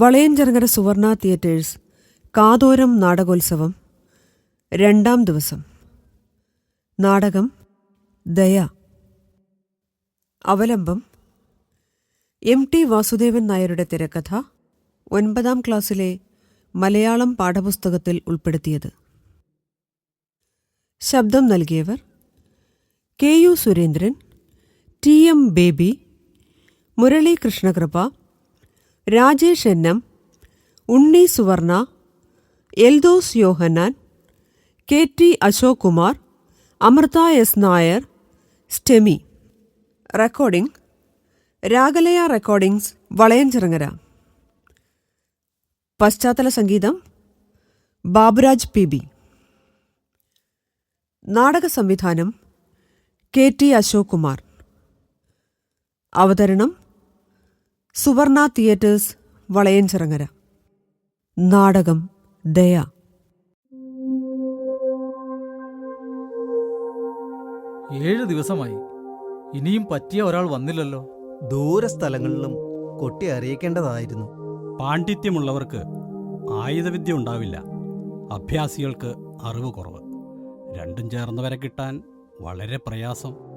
വളയഞ്ചെറുകര സുവർണ തിയേറ്റേഴ്സ് കാതോരം നാടകോത്സവം രണ്ടാം ദിവസം. നാടകം ദയ. അവലംബം എം ടി വാസുദേവൻ നായരുടെ തിരക്കഥ ഒൻപതാം ക്ലാസ്സിലെ മലയാളം പാഠപുസ്തകത്തിൽ ഉൾപ്പെടുത്തിയത്. ശബ്ദം നൽകിയവർ K U Surendran T M Baby Murali Krishnakripa Rajesh N M Unni Suvarna Eldos Yohannan K T Ashok Kumar Amritha S Nair STEMI. Recording Ragalaya recordings Valayanchirangara. പശ്ചാത്തല സംഗീതം ബാബുരാജ് പി ബി. നാടക സംവിധാനം കെ ടി അശോക് കുമാർ അവതരണം സുവർണ theatres Valayanchirangara. നാടകം ദയ. ഏഴ് ദിവസമായി. ഇനിയും പറ്റിയ ഒരാൾ വന്നില്ലല്ലോ. ദൂര സ്ഥലങ്ങളിലും കൊട്ടി അറിയിക്കേണ്ടതായിരുന്നു. പാണ്ഡിത്യമുള്ളവർക്ക് ആയുധവിദ്യ ഉണ്ടാവില്ല. അഭ്യാസികൾക്ക് അറിവ് കുറവ്. രണ്ടും ചേർന്നവരെ കിട്ടാൻ വളരെ പ്രയാസം.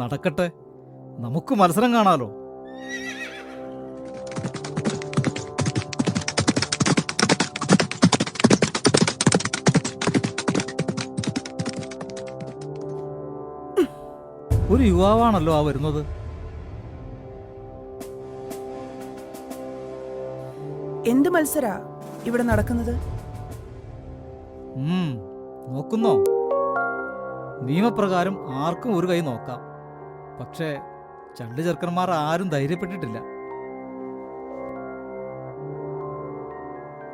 നടക്കട്ടെ. നമുക്ക് മത്സരം കാണാലോ? ഒരു യുവാവാണല്ലോ ആ വരുന്നത്. എന്ത് മത്സരാ ഇവിടെ നടക്കുന്നത്? നോക്കുന്നോ? നിയമപ്രകാരം ആർക്കും ഒരു കൈ നോക്കാം. പക്ഷേ ചണ്ട് ചെറുക്കന്മാർ ആരും ധൈര്യപ്പെട്ടിട്ടില്ല.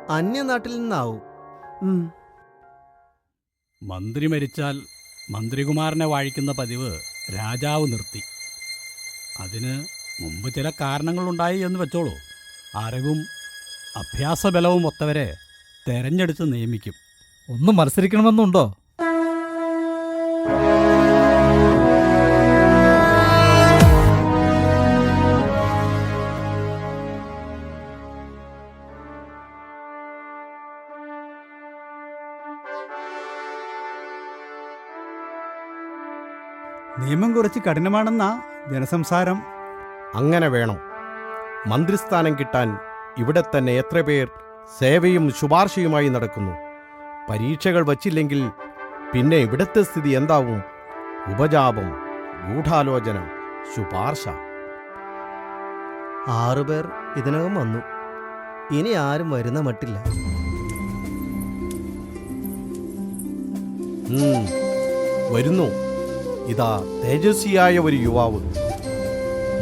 അന്യനാട്ടിൽ നിന്നാവും. മന്ത്രി മരിച്ചാൽ മന്ത്രികുമാരനെ വാഴിക്കുന്ന പതിവ് രാജാവ് നിർത്തി. അതിന് മുമ്പ് ചില കാരണങ്ങളുണ്ടായി എന്ന് വെച്ചോളൂ. അറിവും അഭ്യാസബലവും ഒത്തവരെ തെരഞ്ഞെടുത്ത് നിയമിക്കും. ഒന്നും മത്സരിക്കണമെന്നുണ്ടോ? നിയമം കുറച്ച് കഠിനമാണെന്നാ ജനസംസാരം. അങ്ങനെ വേണം. മന്ത്രിസ്ഥാനം കിട്ടാൻ ഇവിടെ തന്നെ എത്ര പേർ സേവയും ശുപാർശയുമായി നടക്കുന്നു. പരീക്ഷകൾ വച്ചില്ലെങ്കിൽ പിന്നെ ഇവിടത്തെ സ്ഥിതി എന്താവും? ഉപജാപം ഗൂഢാലോചന ശുപാർശ. ആറുപേർ ഇതിനകം വന്നു. ഇനി ആരും വരുന്ന മട്ടില്ല. വരുന്നു. ഇതാ തേജസ്വിയായ ഒരു യുവാവ്.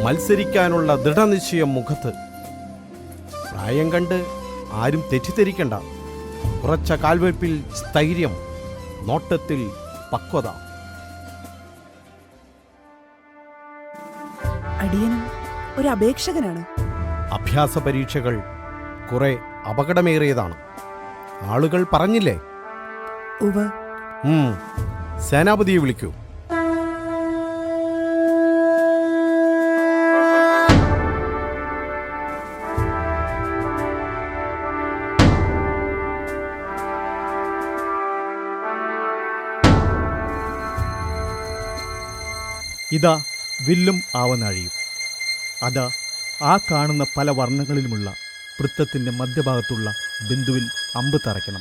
മത്സരിക്കാനുള്ള ദൃഢനിശ്ചയം മുഖത്ത്. പ്രായം കണ്ട് ആരും തെറ്റിദ്ധരിക്കണ്ട. കുറച്ച കാൽവെപ്പിൽ സ്ഥൈര്യം നോട്ടത്തിൽ പക്വത. അടിയനും ഒരു അപേക്ഷകനാണ്. അഭ്യാസ പരീക്ഷകൾ കുറെ അപകടമേറിയതാണ്. ആളുകൾ പറഞ്ഞില്ലേ? സേനാപതിയെ വിളിക്കൂ. ഇതാ വില്ലും ആവനാഴിയും. അതാ ആ കാണുന്ന പല വർണങ്ങളിലുമുള്ള വൃത്തത്തിന്റെ മധ്യഭാഗത്തുള്ള ബിന്ദുവിൽ അമ്പ് തറയ്ക്കണം.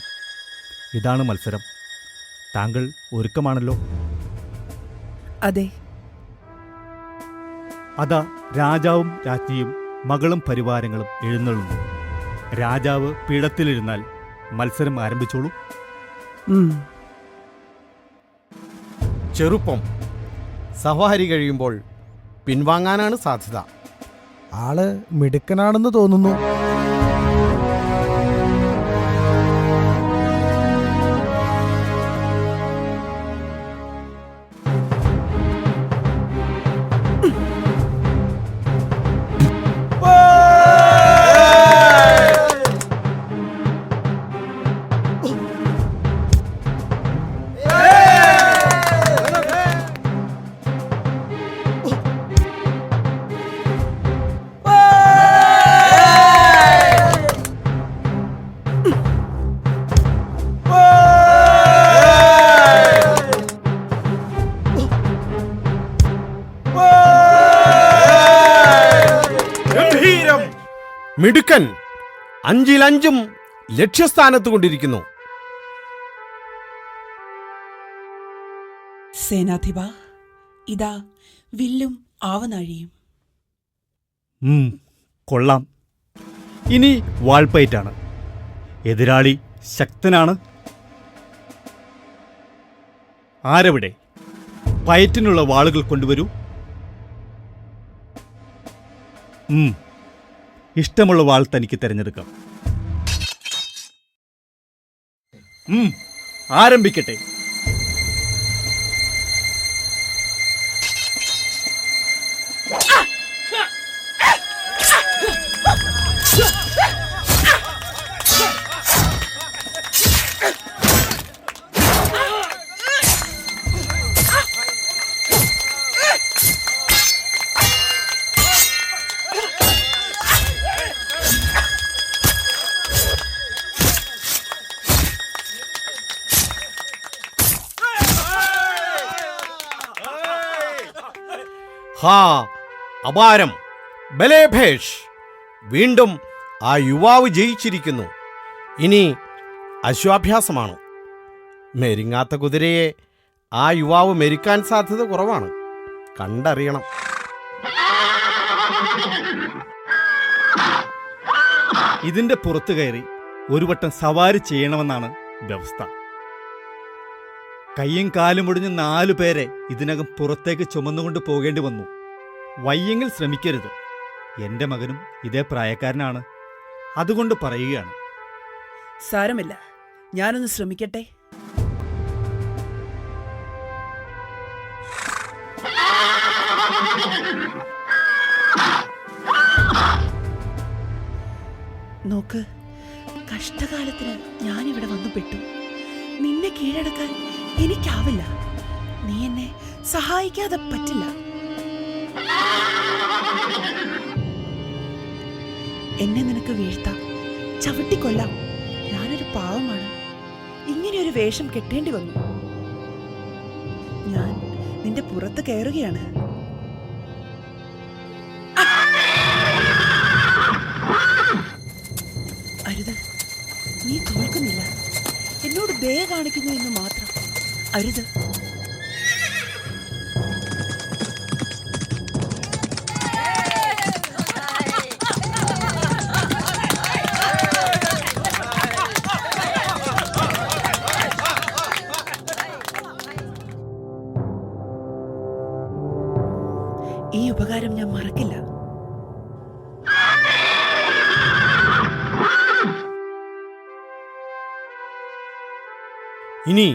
ഇതാണ് മത്സരം. താങ്കൾ ഒരുക്കമാണല്ലോ? അതെ. അതാ രാജാവും രാജ്ഞിയും മകളും പരിവാരങ്ങളും എഴുന്നള്ളുന്നു. രാജാവ് പീഠത്തിലിരുന്നാൽ മത്സരം ആരംഭിച്ചോളൂ. ചെറുപ്പം. സവാരി കഴിയുമ്പോൾ പിൻവാങ്ങാനാണ് സാധ്യത. ആൾ മിടുക്കനാണെന്ന് തോന്നുന്നു. മിടുക്കൻ അഞ്ചിലഞ്ചും ലക്ഷ്യസ്ഥാനത്ത് കൊണ്ടിരിക്കുന്നു സേനാധിപ ഇതാ വില്ലും ആവനാഴിയും. കൊള്ളാം. ഇനി വാൾപ്പയറ്റാണ് എതിരാളി ശക്തനാണ്. ആരവിടെ? പയറ്റിനുള്ള വാളുകൾ കൊണ്ടുവരൂ. ഇഷ്ടമുള്ള വാൾ തനിക്ക് തിരഞ്ഞെടുക്കാം. ആരംഭിക്കട്ടെ. ഹാ അപാരം. ബലേഭേഷ്. വീണ്ടും ആ യുവാവ് ജയിച്ചിരിക്കുന്നു. ഇനി അശ്വാഭ്യാസമാണ്. മെരിങ്ങാത്ത കുതിരയെ ആ യുവാവ് മെരിക്കാൻ സാധ്യത കുറവാണ്. കണ്ടറിയണം. ഇതിന്റെ പുറത്തു കയറി ഒരു വട്ടം സവാരി ചെയ്യണമെന്നാണ് വ്യവസ്ഥ. കയ്യും കാലും ഒടിഞ്ഞ് നാലു പേരെ ഇതിനകം പുറത്തേക്ക് ചുമന്നുകൊണ്ട് പോകേണ്ടി വന്നു. വയ്യെങ്കിൽ ശ്രമിക്കരുത്. എന്റെ മകനും ഇതേ പ്രായക്കാരനാണ്. അതുകൊണ്ട് പറയുകയാണ്. സാരമില്ല. ഞാനൊന്ന് ശ്രമിക്കട്ടെ? നോക്ക് കഷ്ടകാലത്തിന് ഞാനിവിടെ വന്നു പെട്ടു. നിന്നെ കീഴടക്കാൻ എനിക്കാവില്ല. നീ എന്നെ സഹായിക്കാതെ പറ്റില്ല. എന്നെ നിനക്ക് വീഴ്ത്താം. ചവിട്ടിക്കൊല്ലാം. ഞാനൊരു പാവമാണ്. ഇങ്ങനെ ഒരു വേഷം കെട്ടേണ്ടി വന്നു. ഞാൻ നിന്റെ പുറത്ത് കയറുകയാണ്. അരുത് നീ തോൽക്കുന്നില്ല. എന്നോട് ദയ കാണിക്കുന്നു എന്ന് മാത്രം. അരുത്. ഈ ഉപകാരം ഞാൻ മറക്കില്ല. ഇനി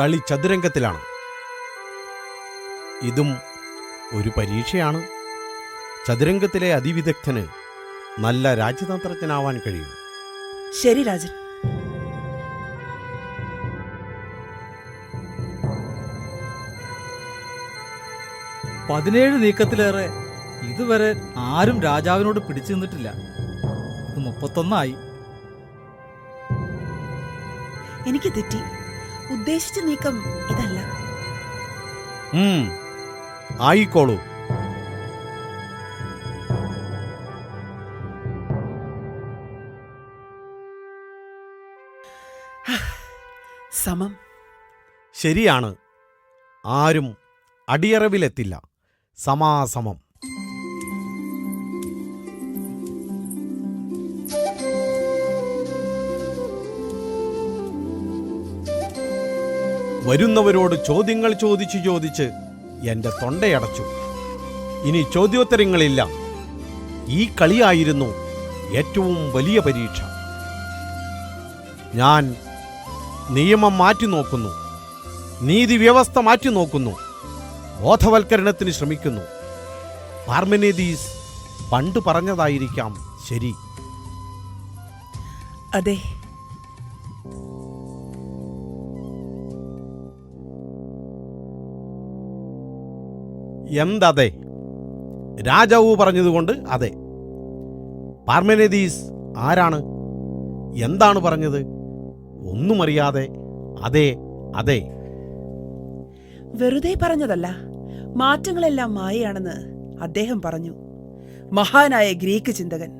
കളി ചതുരംഗത്തിലാണ്. ഇതും ഒരു പരീക്ഷയാണ്. ചതുരംഗത്തിലെ അതിവിദഗ്ധന് നല്ല രാജ്യതന്ത്രജ്ഞനാവാൻ കഴിയും. ശരി രാജൻ. പതിനേഴ് നീക്കത്തിലേറെ ഇതുവരെ ആരും രാജാവിനോട് പിടിച്ചു നിന്നിട്ടില്ല. ഇത് മുപ്പത്തൊന്നായി. എനിക്ക് തെറ്റി. ഉദ്ദേശിച്ച നീക്കം ഇതല്ല. ആയിക്കോളൂ. സമം. ശരിയാണ്. ആരും അടിയറവിലെത്തില്ല. സമാസമം. വരുന്നവരോട് ചോദ്യങ്ങൾ ചോദിച്ചു ചോദിച്ച് എന്റെ തൊണ്ടയടച്ചു. ഇനി ചോദ്യോത്തരങ്ങളില്ല. ഈ കളിയായിരുന്നു ഏറ്റവും വലിയ പരീക്ഷ. ഞാൻ നിയമം മാറ്റി നോക്കുന്നു. നീതി വ്യവസ്ഥ മാറ്റി നോക്കുന്നു. ബോധവൽക്കരണത്തിന് ശ്രമിക്കുന്നു. പാർമനേദീസ് പണ്ട് പറഞ്ഞതായിരിക്കാം ശരി. അതെ എന്തതെ? രാജാവ് പറഞ്ഞതുകൊണ്ട് അതെ. പാർമെനദീസ് ആരാണ്? എന്താണ് പറഞ്ഞത്? ഒന്നും അറിയാതെ അതെ അതെ. വെറുതെ പറഞ്ഞതല്ല മാറ്റങ്ങളെല്ലാം മായയാണെന്ന് അദ്ദേഹം പറഞ്ഞു. മഹാനായ ഗ്രീക്ക് ചിന്തകൻ.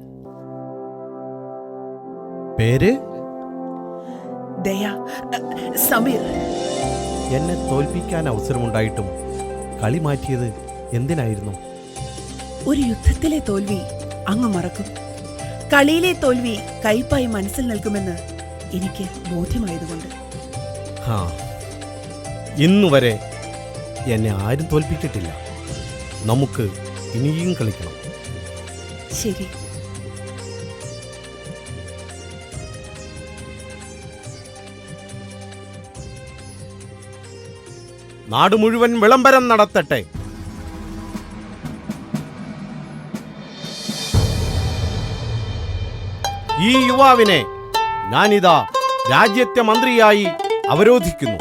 പേര്? ദയ സമീർ. എന്നെ തോൽപ്പിക്കാൻ അവസരമുണ്ടായിട്ടും കളി മാറ്റിയത് എന്തിനായിരുന്നു? ഒരു യുദ്ധത്തിലെ തോൽവി അങ്ങ് മറക്കും. കളിയിലെ തോൽവി കയ്പായി മനസ്സിൽ നിൽക്കുമെന്ന് എനിക്ക് ബോധ്യമായതുകൊണ്ട്. ഹാ. ഇന്നുവരെ എന്നെ ആരും തോൽപ്പിച്ചിട്ടില്ല. നമുക്ക് ഇനിയും കളിക്കണം. ശരി. നാട് മുഴുവൻ വിളംബരം നടത്തട്ടെ. ഈ യുവാവിനെ ഞാനിതാ രാജ്യത്തെ മന്ത്രിയായി അവരോധിക്കുന്നു.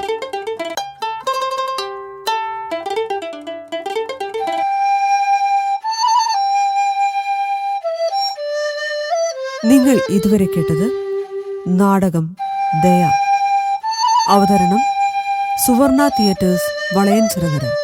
നിങ്ങൾ ഇതുവരെ കേട്ടത് നാടകം ദയ. അവതരണം സുവർണ തിയേറ്റേഴ്സ് വളയൻ വളയൻചിറകര.